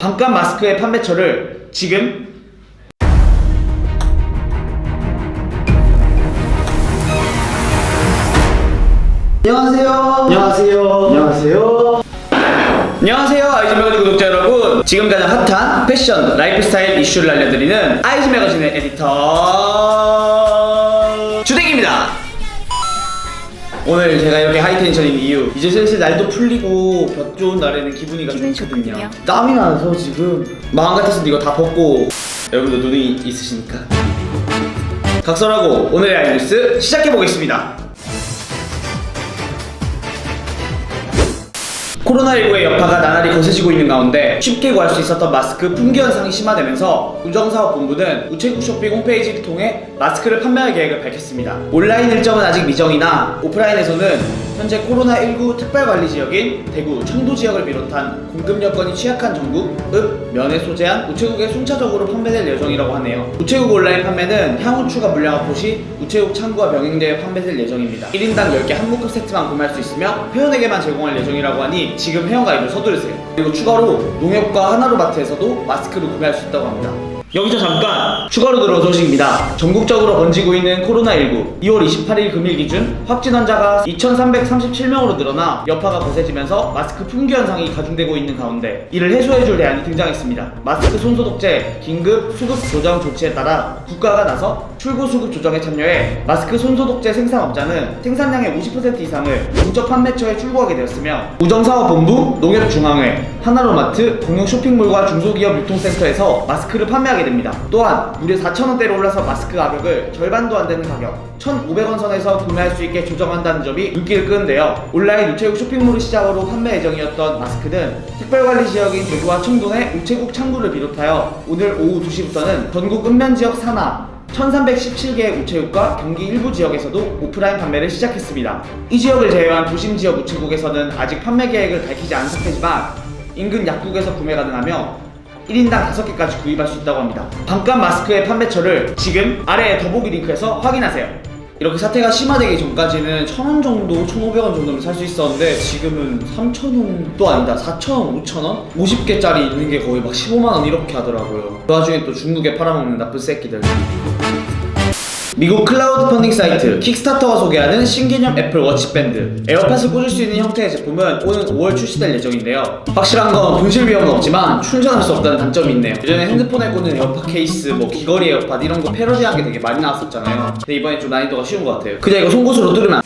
반값 마스크의 판매처를 지금 안녕하세요. 안녕하세요. 안녕하세요. 안녕하세요 아이즈 매거진 구독자 여러분 지금 가장 핫한 패션 라이프스타일 이슈를 알려드리는 아이즈 매거진의 에디터 주택입니다 오늘 제가 이렇게 하이텐션인 이유 이제 슬슬 날도 풀리고 볕 좋은 날에는 기분이가 기분이 좋거든요. 좋군요. 땀이 나서 지금 마음 같아서 이거 다 벗고 여러분도 눈이 있으시니까. 각설하고 오늘의 아이뉴스 시작해보겠습니다 코로나19의 여파가 나날이 거세지고 있는 가운데 쉽게 구할 수 있었던 마스크 품귀 현상이 심화되면서 우정사업본부는 우체국 쇼핑 홈페이지를 통해 마스크를 판매할 계획을 밝혔습니다. 온라인 일정은 아직 미정이나 오프라인에서는 현재 코로나19 특별관리 지역인 대구, 청도 지역을 비롯한 공급 여건이 취약한 전국, 읍, 면에 소재한 우체국에 순차적으로 판매될 예정이라고 하네요. 우체국 온라인 판매는 향후 추가 물량 확보 시 우체국 창구와 병행되어 판매될 예정입니다. 1인당 10개 한묶음 세트만 구매할 수 있으며 회원에게만 제공할 예정이라고 하니 지금 회원 가입을 서두르세요. 그리고 추가로 농협과 하나로마트에서도 마스크를 구매할 수 있다고 합니다. 여기서 잠깐 추가로 들어온 소식입니다. 전국적으로 번지고 있는 코로나19 2월 28일 금일 기준 확진 환자가 2,337명으로 늘어나 여파가 거세지면서 마스크 품귀 현상이 가중되고 있는 가운데 이를 해소해줄 대안이 등장했습니다. 마스크 손소독제 긴급 수급 조정 조치에 따라 국가가 나서 출고 수급 조정에 참여해 마스크 손소독제 생산업자는 생산량의 50% 이상을 공적 판매처에 출고하게 되었으며 우정사업본부, 농협중앙회, 하나로마트, 공용 쇼핑몰과 중소기업 유통센터에서 마스크를 판매하게 됩니다. 또한 무려 4,000원대로 올라서 마스크 가격을 절반도 안 되는 가격 1,500원 선에서 구매할 수 있게 조정한다는 점이 눈길을 끄는데요. 온라인 우체국 쇼핑몰을 시작으로 판매 예정이었던 마스크는 특별관리 지역인 대구와 내 우체국 창구를 비롯하여 오늘 오후 2시부터는 전국 읍면 지역 산하 1317개의 우체국과 경기 일부 지역에서도 오프라인 판매를 시작했습니다. 이 지역을 제외한 도심 지역 우체국에서는 아직 판매 계획을 밝히지 않은 상태지만 인근 약국에서 구매 가 능하며 1인당 5개까지 구입할 수 있다고 합니다. 반값 마스크의 판매처를 지금 아래 더보기 링크에서 확인하세요. 이렇게 사태가 심화되기 전까지는 1,000원 정도, 1,500원 정도면 살 수 있었는데 지금은 3,000원도 아니다. 4,000원, 5,000원? 50개짜리 있는 게 거의 막 15만 원 이렇게 하더라고요. 그 와중에 또 중국에 팔아먹는 나쁜 새끼들. 미국 클라우드 펀딩 사이트 킥스타터가 소개하는 신개념 애플 워치 밴드. 에어팟을 꽂을 수 있는 형태의 제품은 오는 5월 출시될 예정인데요. 확실한 건 분실 위험은 없지만 충전할 수 없다는 단점이 있네요. 예전에 핸드폰에 꽂는 에어팟 케이스 뭐 귀걸이 에어팟 이런 거 패러디한 게 되게 많이 나왔었잖아요. 근데 이번에 좀 난이도가 쉬운 것 같아요. 그냥 이거 송곳으로 뚫으면 안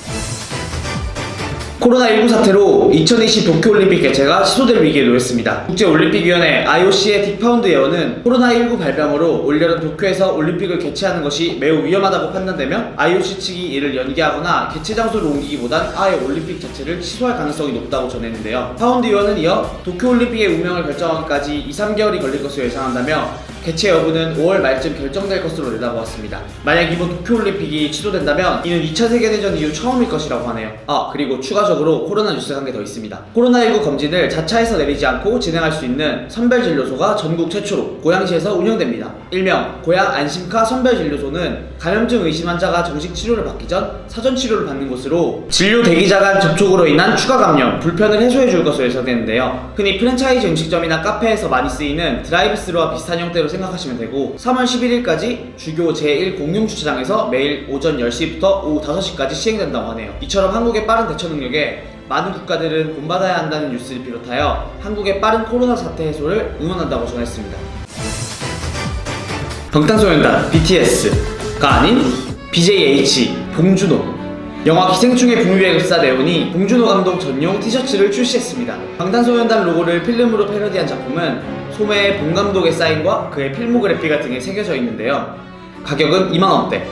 코로나19 사태로 2020 도쿄올림픽 개최가 취소될 위기에 놓였습니다. 국제올림픽위원회 IOC의 딕파운드 예원은 코로나19 발병으로 올여름 도쿄에서 올림픽을 개최하는 것이 매우 위험하다고 판단되며 IOC 측이 이를 연기하거나 개최 장소를 옮기기보단 아예 올림픽 자체를 취소할 가능성이 높다고 전했는데요. 파운드 위원은 이어 도쿄올림픽의 운명을 결정하기까지 2, 3개월이 걸릴 것으로 예상한다며 개최 여부는 5월 말쯤 결정될 것으로 내다보았습니다. 만약 이번 도쿄올림픽이 취소된다면 이는 2차 세계대전 이후 처음일 것이라고 하네요. 아 그리고 추가적으로 코로나 뉴스가 한 개 더 있습니다. 코로나19 검진을 자차에서 내리지 않고 진행할 수 있는 선별진료소가 전국 최초로 고양시에서 운영됩니다. 일명 고양 안심카 선별진료소는 감염증 의심 환자가 정식 치료를 받기 전 사전 치료를 받는 곳으로 진료 대기자 간 접촉으로 인한 추가 감염, 불편을 해소해 줄 것으로 예상되는데요. 흔히 프랜차이즈 음식점이나 카페에서 많이 쓰이는 드라이브스루와 비슷한 형태로 생각하시면 되고 3월 11일까지 주교 제1 공용 주차장에서 매일 오전 10시부터 오후 5시까지 시행된다고 하네요. 이처럼 한국의 빠른 대처 능력에 많은 국가들은 본받아야 한다는 뉴스를 비롯하여 한국의 빠른 코로나 사태 해소를 응원한다고 전했습니다. 방탄소년단 BTS가 아닌 BJH 봉준호 영화 기생충의 급사 네온이 봉준호 감독 전용 티셔츠를 출시했습니다. 방탄소년단 로고를 필름으로 패러디한 작품은 소매에 봉 감독의 사인과 그의 필모그래피가 등에 새겨져 있는데요. 가격은 2만 원대.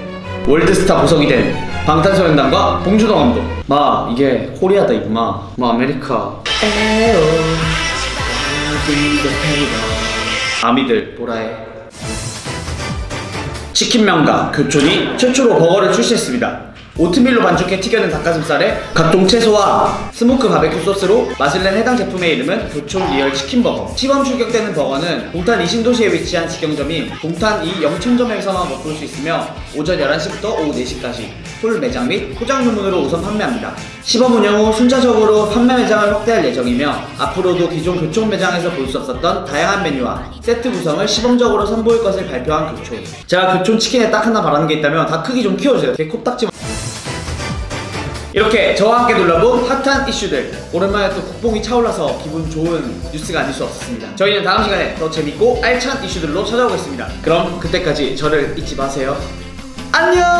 월드스타 보석이 된 방탄소년단과 봉준호 감독. 마 이게 코리아다 이구마. 마 아메리카. 에어. 아미들 보라해. 치킨 명가 교촌이 최초로 버거를 출시했습니다. 오트밀로 반죽해 튀겨낸 닭가슴살에 각종 채소와 스모크 바베큐 소스로 맛을 낸 해당 제품의 이름은 교촌 리얼 치킨 버거. 시범 출격되는 버거는 동탄 이신도시에 위치한 직영점인 동탄 이 영천점에서만 맛볼 수 있으며 오전 11시부터 오후 4시까지 홀 매장 및 포장 주문으로 우선 판매합니다. 시범 운영 후 순차적으로 판매 매장을 확대할 예정이며 앞으로도 기존 교촌 매장에서 볼 수 없었던 다양한 메뉴와 세트 구성을 시범적으로 선보일 것을 발표한 교촌. 제가 교촌 치킨에 딱 하나 바라는 게 있다면 다 크기 좀 키워주세요. 제 코딱지 이렇게 저와 함께 눌러본 핫한 이슈들. 오랜만에 또 국뽕이 차올라서 기분 좋은 뉴스가 아닐 수 없었습니다. 저희는 다음 시간에 더 재밌고 알찬 이슈들로 찾아오겠습니다. 그럼 그때까지 저를 잊지 마세요. 안녕